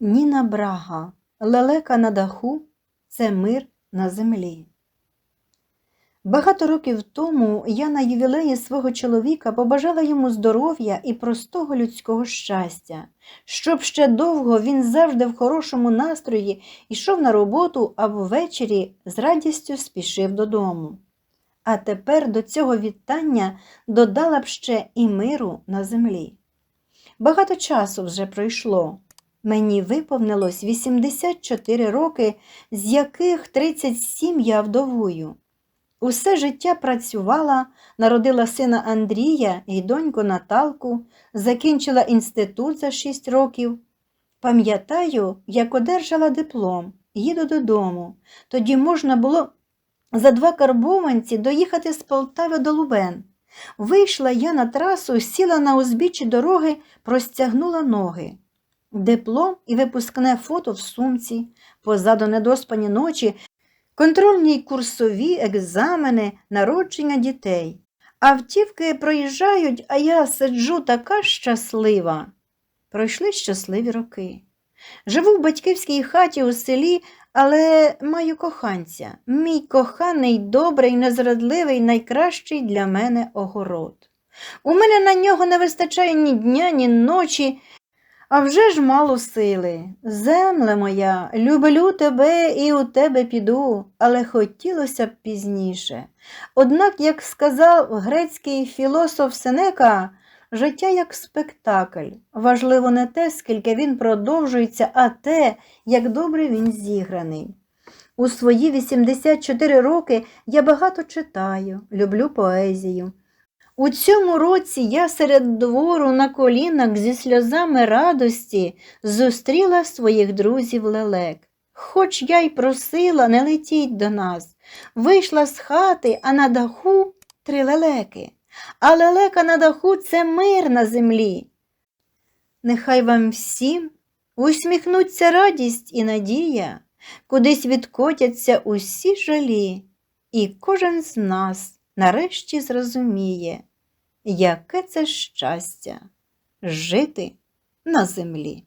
Ніна Брага, лелека на даху це мир на землі. Багато років тому я на ювілеї свого чоловіка побажала йому здоров'я і простого людського щастя, щоб ще довго він завжди в хорошому настрої йшов на роботу, а ввечері з радістю спішив додому. А тепер до цього вітання додала б ще і миру на землі. Багато часу вже пройшло. Мені виповнилось 84 роки, з яких 37 я вдовую. Усе життя працювала, народила сина Андрія і доньку Наталку, закінчила інститут за 6 років. Пам'ятаю, як одержала диплом, їду додому. Тоді можна було за два карбованці доїхати з Полтави до Лубен. Вийшла я на трасу, сіла на узбіччі дороги, простягнула ноги. Диплом і випускне фото в сумці, позаду недоспані ночі, контрольні й курсові екзамени, народження дітей. Автівки проїжджають, а я сиджу така щаслива. Пройшли щасливі роки. Живу в батьківській хаті у селі, але маю коханця. Мій коханий, добрий, незрадливий, найкращий для мене огород. У мене на нього не вистачає ні дня, ні ночі, а вже ж мало сили. Земле моя, люблю тебе і у тебе піду, але хотілося б пізніше. Однак, як сказав грецький філософ Сенека, життя як спектакль. Важливо не те, скільки він продовжується, а те, як добре він зіграний. У свої 84 роки я багато читаю, люблю поезію. У цьому році я серед двору на колінах зі сльозами радості зустріла своїх друзів лелек. Хоч я й просила не летіть до нас, вийшла з хати, а на даху три лелеки. А лелека на даху це мир на землі. Нехай вам всім усміхнуться радість і надія, кудись відкотяться усі жалі, і кожен з нас нарешті зрозуміє, яке це щастя жити на землі.